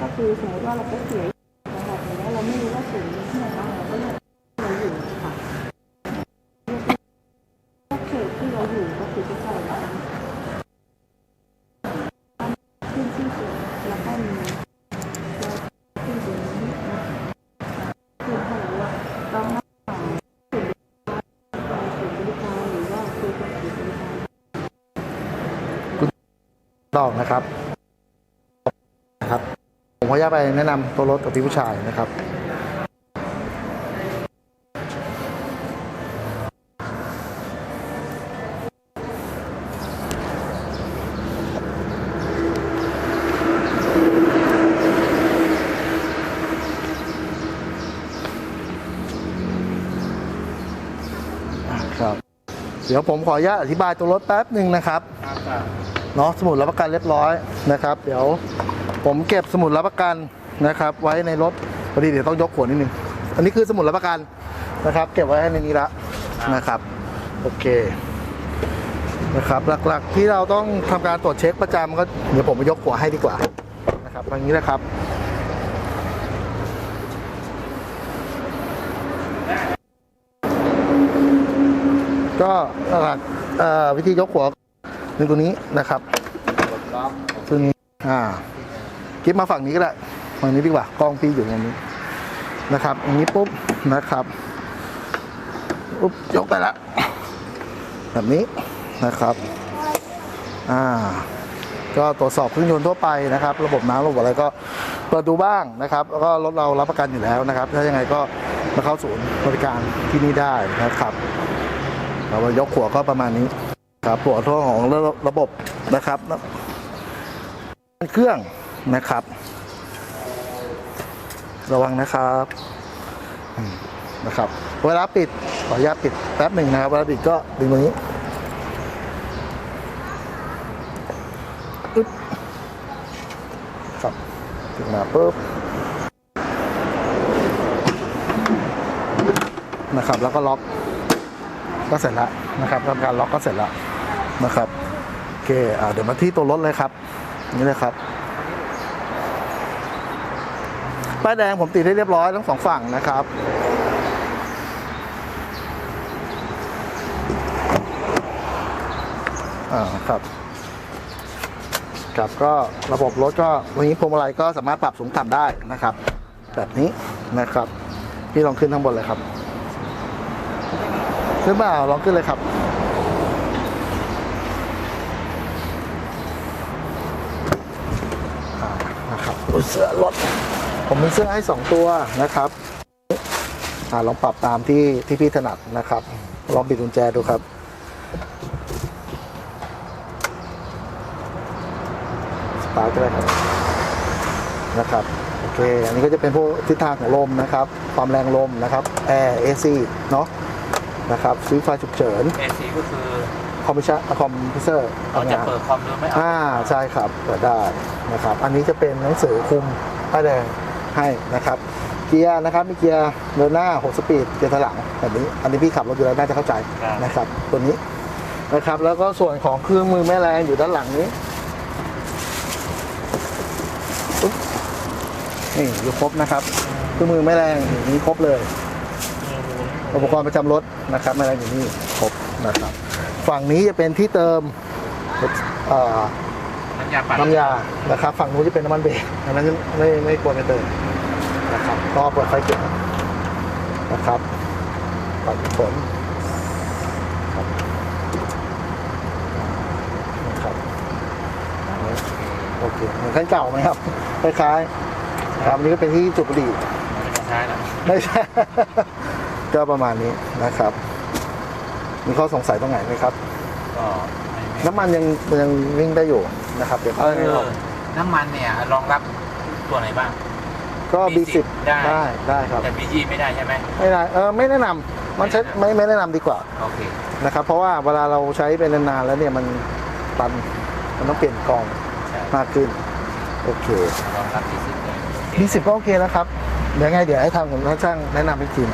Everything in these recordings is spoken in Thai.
ก็คือสมมติว่าเราไปเสียนะครับอย่างเงี้ยเราไม่รู้ว่าศูนย์ที่ไหนบ้างเราก็เลือกเราอยู่ค่ะเลือกเขตที่เราอยู่ก็คือที่ใส่เราขึ้นชื่สียงแล้วก็มีเราขึ้นสียงนี้นะคือถ้าเราว่าต้องมาศูนย์บริการหรือว่าคุยกับศูนย์บริการดอกนะครับนะครับผม ขออนุญาตไปแนะนำตัวรถกับพี่ผู้ชายนะครับครับ เดี๋ยวผมขออนุญาตอธิบายตัวรถแป๊บหนึ่งนะครับเนาะสมุดรับประกันเรียบร้อยนะครับ เดี๋ยว ผมเก็บสมุดรับประกันนะครับ ไว้ในรถพอดีเดี๋ยวต้องยกขวดนิดนึง อันนี้คือสมุดรับประกันนะครับ เก็บไว้ในนี้ละนะครับ โอเคนะครับหลักๆที่เราต้องทำการตรวจเช็คประจำก็เดี๋ยวผมไปยกขวดให้ดีกว่านะครับอย่างนี้นะครับ ก็หลักๆเอ่อวิธียกขวดหนึ่งตัวนี้นะครับตัวนี้อ่า กิ๊บมาฝั่งนี้ก็ได้ฝั่งนี้ดีกว่ากล้องพี่อยู่ตรงนี้นะครับอย่างนี้ปุ๊บนะครับปุ๊บยกไปละแบบนี้นะครับอ่าก็ตรวจสอบเครื่องยนต์ทั่วไปนะครับ ระบบน้ำระบบอะไรก็เปิดดูบ้างนะครับ แล้วก็รถเรารับประกันอยู่แล้วนะครับ ถ้ายังไงก็มาเข้าศูนย์บริการที่นี่ได้นะครับเรายกหัวก็ประมาณนี้ครับหัวท่อของระบบนะครับเครื่อง นะครับ ระวังนะครับนะครับ เวลาปิดขออนุญาตปิดแป๊บหนึ่งนะครับเวลาปิดก็ดึงตรงนี้อึ๊บครับถึงมาปุ๊บนะครับ แล้วก็ล็อกก็เสร็จแล้วนะครับทำการล็อกก็เสร็จแล้วนะครับโอเคอเดี๋ยวมาที่ตัวรถเลยครับ นี่เลยครับ ป้ายแดงผมติดให้เรียบร้อยทั้งสองฝั่งนะครับอ่าครับครับก็ระบบรถก็วันนี้พวงมาลัยก็สามารถปรับสูงต่ำได้นะครับ แบบนี้นะครับ พี่ลองขึ้นข้างบนเลยครับ ขึ้นมาลองขึ้นเลยครับอ่านะครับเสือรถ ผมมีเสื้อให้สองตัวนะครับอ่าลองปรับตามที่ที่พี่ถนัดนะครับ ลองบิดกุญแจดูครับ สตาร์ทก็ได้ครับนะครับ โอเค อันนี้ก็จะเป็นพวกทิศทางของลมนะครับ ความแรงลมนะครับ แอร์เอซีเนาะนะครับซื้อไฟฉุกเฉินเอซีก็คือคอมพิวเตอร์คอมพิวเตอร์เราจะเปิดคอมหรือไม่เอาอ่าใช่ครับเปิดได้นะครับ อันนี้จะเป็นหนังสือคุมป้ายแดง ให้นะครับ เกียร์นะครับมีเกียร์เดินหน้า 6 สปีด เกียร์ถอยหลังแบบนี้ อันนี้พี่ขับรถอยู่แล้วน่าจะเข้าใจนะครับ ตัวนี้นะครับ แล้วก็ส่วนของเครื่องมือแม่แรงอยู่ด้านหลังนี้ปุ๊บนี่อยู่ครบนะครับเครื่องมือแม่แรงอยู่นี้ครบเลย อุปกรณ์ประจำรถนะครับแม่แรงอยู่นี่ครบนะครับ ฝั่งนี้จะเป็นที่เติมเอ่อ น้ำยาปั่นน้ำยานะครับฝั่งนู้นจะเป็นน้ำมันเบรกอันนั้นไม่ไม่ควรไปเติมนะครับก็เปิดไฟเก็บนะครับปัดฝนครับนะครับโอเคเหมือนคันเก่าไหมครับคล้ายๆครับอันนี้ก็เป็นที่จุดบุหรี่ไม่ใช่แล้วไม่ใช่ก็ประมาณนี้นะครับ มีข้อสงสัยตรงไหนไหมครับก็น้ำมันยังยังวิ่งได้อยู่ นะครับเดี๋ยวเอเอาให้อลองน้ำมันเนี่ยรองรับตัวไหนบ้าง ก็ B10 B10 ได้ได้ได้ครับแต่ BG ไม่ได้ใช่ไหมไม่ได้เออไม่แนะนำมันใช้ไม่ไม่แนะนำดีกว่าโอเคนะครับเพราะว่าเวลาเราใช้เป็นนานๆแล้วเนี่ยมันตันมันต้องเปลี่ยนกองใช่มากขึ้นโอเครองรับที่สุดเลย B10 ก็โอเคแล้วครับเดี๋ยวไงเดี๋ยวให้ทางผมท่านช่างแนะนำอีกที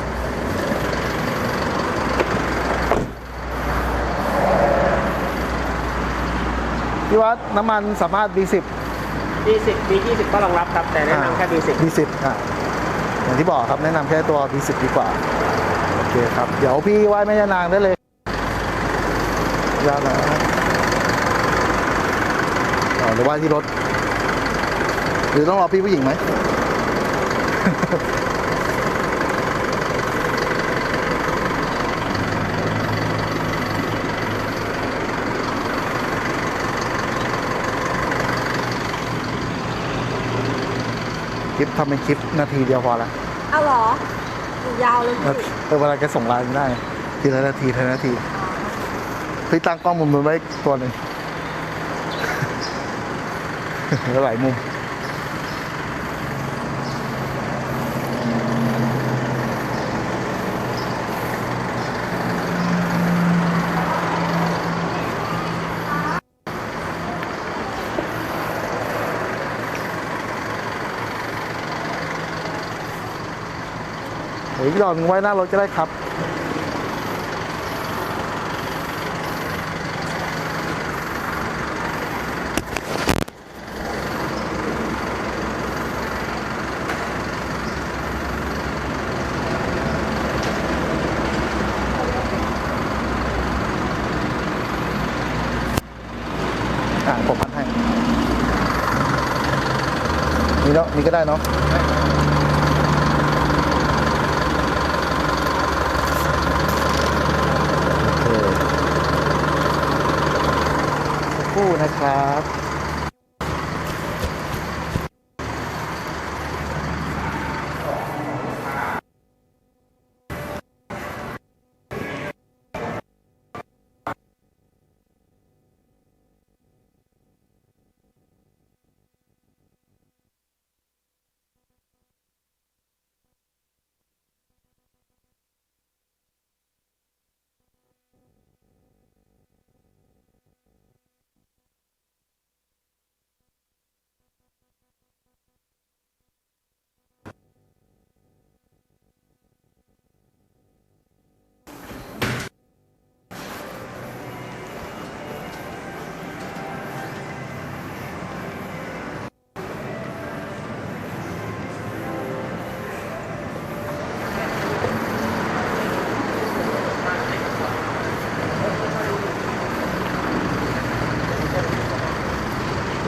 พี่วัดน้ำมันสามารถ B10 B10 B20 ก็รองรับครับ แต่แนะนำแค่ B10 B10 อ่าอย่างที่บอกครับแนะนำแค่ตัว B10 ดีกว่า โอเคครับ เดี๋ยวพี่ไหว้แม่ย่านางได้เลยยาวนะอ๋อหรือไหว้ที่รถ หรือต้องรอพี่ผู้หญิงไหม คลิปทำเป็นคลิปนาทีเดียวพอละเอาเหรออยู่ยาวเลยนาพี่ทีเออเวลาแกส่งไลน์ได้ ทีละนาทีทีละนาทีพี่ตั้งกล้องมุมนู้นไว้ตัวหนึ่งแล้วหลายมุม อีกดอกนึงไว้หน้ารถก็ได้ครับ อ่าผมพันให้นี่เนาะนี่ก็ได้เนาะ โอเคสัก คู่นะครับ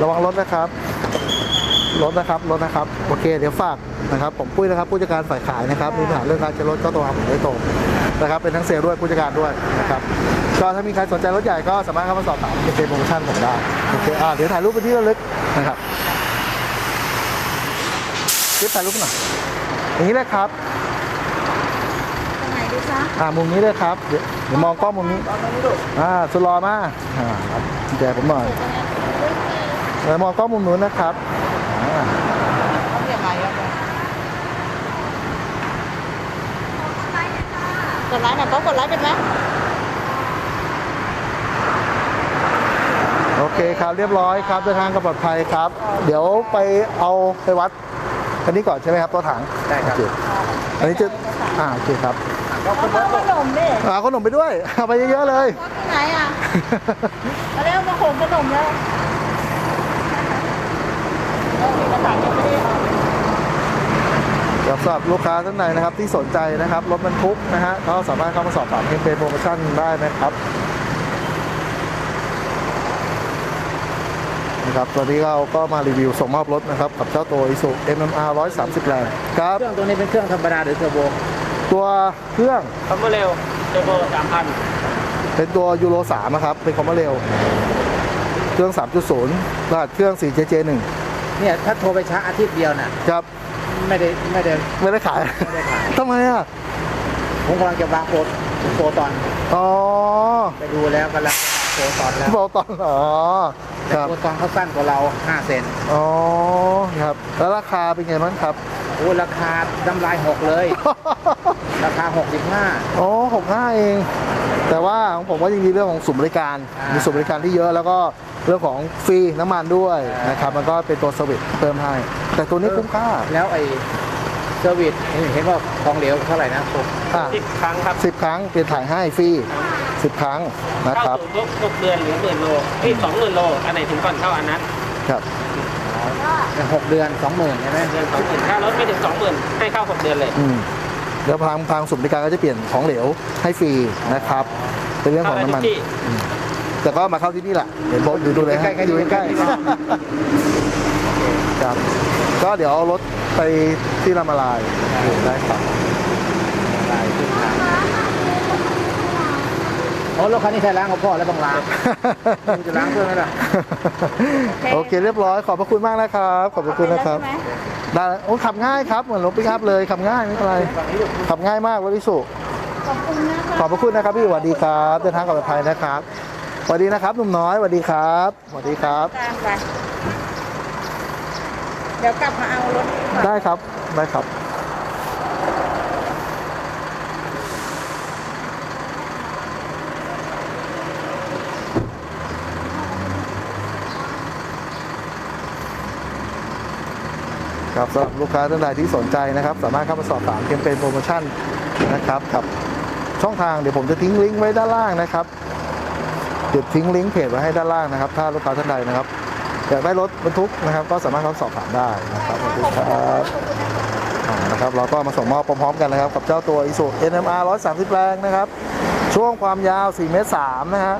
ระวังรถนะครับ รถนะครับ รถนะครับ โอเค เดี๋ยวฝากนะครับ ผมปุ้ยนะครับ ผู้จัดการฝ่ายขายนะครับ มีปัญหาเรื่องการใช้รถก็ตัวหาผมโดยตรงนะครับ เป็นทั้งเซลล์ด้วยผู้จัดการด้วยนะครับ ก็ถ้ามีใครสนใจรถใหญ่ก็สามารถเข้ามาสอบถามเป็นโปรโมชั่นผมได้ โอเค อ่า เดี๋ยวถ่ายรูปเป็นที่ระลึกนะครับคลิปถ่ายรูปหน่อยอย่างนี้เลยครับตรงไหนดีจ๊ะอ่า มุมนี้เลยครับ เดี๋ยวเดี๋ยวมองกล้องมุมนี้ อ่าสุดรอมาอ่าครับแจกผมหน่อย เดี๋ยว มองกล้องมุมนู้นนะครับอ่ากดไลค์หน่อยก็กดไลค์เป็นไหมโอเคครับเรียบร้อยครับเดินทางกับปลอดภัยครับ เดี๋ยวไปเอาไปวัดอันนี้ก่อนใช่ไหมครับตัวถังได้ครับโอเอันนี้จะอ่าโอเคครับเอาข้าวขนมดิเอาขนมไปด้วยเอาไปเยอะๆเลยวัดที่ไหนอะมาเร็วมาโขงขนมแล้วเออเอกสา รยังไม่ได้ออกสำหรับลูกค้าท่านใดนะครับที่สนใจนะครับรถบรรทุกนะฮะก็สามารถเข้ามาสอบถามเอ็มเโปรโมชั่นได้นะครับนะครับตอนนี้เราก็มารีวิวส่งมอบรถนะครับกับเจ้าตัว Isuzu MMR 130แรงครับเครื่องตัวนี้เป็นเครื่องธรรมดาหรือเทอร์โบตัวเครื่องคอมเบอร์เร็วเทอร์โบ3,000 เป็นตัวยูโร3นะครับเป็นคอมมานเร็วเครื่อง 3.0รหัสเครื่อง 4JJ1 เนี่ยถ้าโทรไปช้าอาทิตย์เดียวน่ะครับไม่ได้ไม่ได้ไม่ได้ขายไม่ได้ขายทำไมอะผมกำลังจะวางโปรโปรตอนอ๋อไปดูแล้วกำลังโปรตอนแล้วบอกตอนอ๋อแต่ครับโปรตอนเขาสั้นกว่าเรา5เซนอ๋อครับ แล้วราคาเป็นไงบ้างครับโอ้ราคาน้ำลายหกเลย ราคา 65อ๋อหกห้าเอง แต่ว่าของผมว่ายังมีเรื่องของสุ่มบริการอ่ามีมีสุ่มบริการที่เยอะแล้วก็ เรื่องของฟรีน้ำมันด้วยอ่านนะครับมันก็เป็นตัวสวิตเพิ่มให้ แต่ตัวนี้คุ้มค่าแล้วไอ้เซอร์วิสเห็นว่าของเหลวเท่าไหร่นะผมอ่าสิบครั้งครับสิบครั้งเปลี่ยนถ่ายให้ฟรีสิบครั้งนะเข้าครับสู่ทุกทุกเดือนหรือหมื่นโลเอ้ยสองหมื่นโลอันไหนถึงก่อนเข้าอันนั้นครับก็เป็นหกเดือนสองหมื่นใช่ไหมเดือนสองหมื่นค่ารถไม่ถึงสองหมื่นให้เข้าหกเดือนเลยอืมเดี๋ยวทางทางสุบริการก็จะเปลี่ยนของเหลวให้ฟรีนะครับเป็นเรื่องของน้ำมัน เข้าได้ทุกที่อืมแต่ก็มาเข้าที่นี่แหละเห็นบอกอยู่ดูเลยฮะอยู่ใกล้ๆครับก็เดี๋ยวเอารถไปที่รามาลายได้ครับได้ขึ้นทางโอ้รถคันนี้ใครล้างกับพ่อแล้วต้องล้างมึงจะล้างด้วยไหมล่ะโอเคเรียบร้อยขอบพระคุณมากนะครับขอบพระคุณนะครับใช่ไหมได้โอ้ขับง่ายครับเหมือนรถปิกอัพเลยขับง่ายไม่เป็นไรขับง่ายมากรถอิสุขอบคุณนะคะขอบพระคุณนะครับพี่สวัสดีครับเดินทางปลอดภัยนะครับส วัสดีนะครับหนุ่มน้อยสวัสดีครับสวัสดีครับตามไปเดี๋ยวกลับมาเอารถก่อนได้ครับได้ครับ ครับสำหรับลูกค้าท่านใดที่สนใจนะครับ สามารถเข้ามาสอบถามแคมเปญโปรโมชั่นนะครับกับช่องทางเดี๋ยวผมจะทิ้งลิงก์ไว้ด้านล่างนะครับ เดี๋ยวทิ้งลิงก์เพจไว้ให้ด้านล่างนะครับ ถ้าลูกค้าท่านใดนะครับอยากได้รถบรรทุกนะครับ ก็สามารถเข้าสอบถามได้นะครับขอบคุณครับนะครับเราก็มาส่งมอบพร้อมๆกันนะครับ กับเจ้าตัว ISO NMR 130 แรงนะครับ ช่วงความยาว 4 เมตร 3 นะฮะ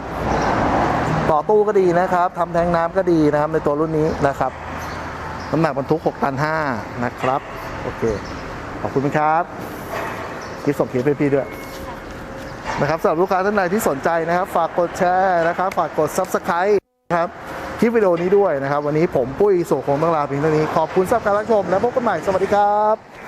ต่อตู้ก็ดีนะครับทำแทงน้ำก็ดีนะครับในตัวรุ่นนี้นะครับน้ำหนักบรรทุก 6 ตัน 5 นะครับ โอเค ขอบคุณครับกิฟส่งเคียร์พี่ๆด้วย นะครับสำหรับลูกค้าท่านใดที่สนใจนะครับ ฝากกดแชร์นะครับฝากกด Subscribe นะครับคลิปวิดีโอนี้ด้วยนะครับ วันนี้ผมปุ้ยโสคงต้องลาเพียงเท่านี้ ขอบคุณสำหรับการรับชม และพบกันใหม่สวัสดีครับ